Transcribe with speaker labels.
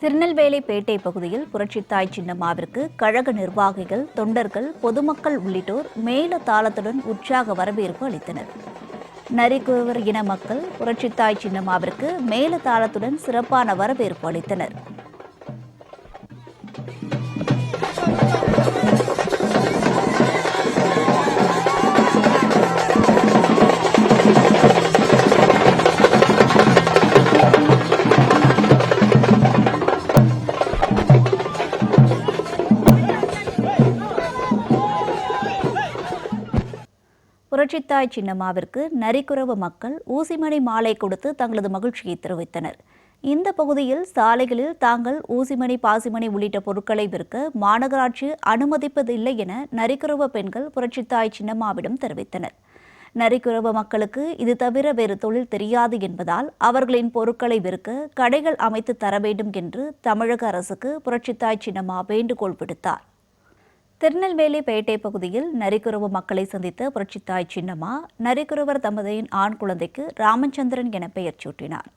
Speaker 1: திருநெல்வேலி பேட்டை பகுதியில் புரட்சித்தாய் சின்னம்மாவிற்கு கழக நிர்வாகிகள் தொண்டர்கள் பொதுமக்கள் உள்ளிட்டோர் மேல தாளத்துடன் உற்சாக வரவேற்பு அளித்தனர். நரிக்குவர் இன மக்கள் புரட்சித்தாய் சின்னம்மாவிற்கு மேல தாளத்துடன் சிறப்பான வரவேற்பு அளித்தனர். புரட்சித்தாய் சின்னம்மாவிற்கு நரிக்குறவு மக்கள் ஊசிமணி மாலை கொடுத்து தங்களது மகிழ்ச்சியை தெரிவித்தனர். இந்த பகுதியில் சாலைகளில் தாங்கள் ஊசிமணி பாசிமணி உள்ளிட்ட பொருட்களை விற்க மாநகராட்சி அனுமதிப்பதில்லை என நரிக்குறவ பெண்கள் புரட்சித்தாய் சின்னம்மாவிடம் தெரிவித்தனர். நரிக்குறவ மக்களுக்கு இது தவிர வேறு தொழில் தெரியாது என்பதால் அவர்களின் பொருட்களை விற்க கடைகள் அமைத்து தர வேண்டும் என்று தமிழக அரசுக்கு புரட்சித்தாய் சின்னம்மா வேண்டுகோள் விடுத்தார். திருநெல்வேலி பேட்டை பகுதியில் நரிக்குறவு மக்களை சந்தித்த புரட்சித்தாய் சின்னம்மா நரிக்குறவர் தம்பதியின் ஆண் குழந்தைக்கு ராமச்சந்திரன் என பெயர் சூட்டினார்.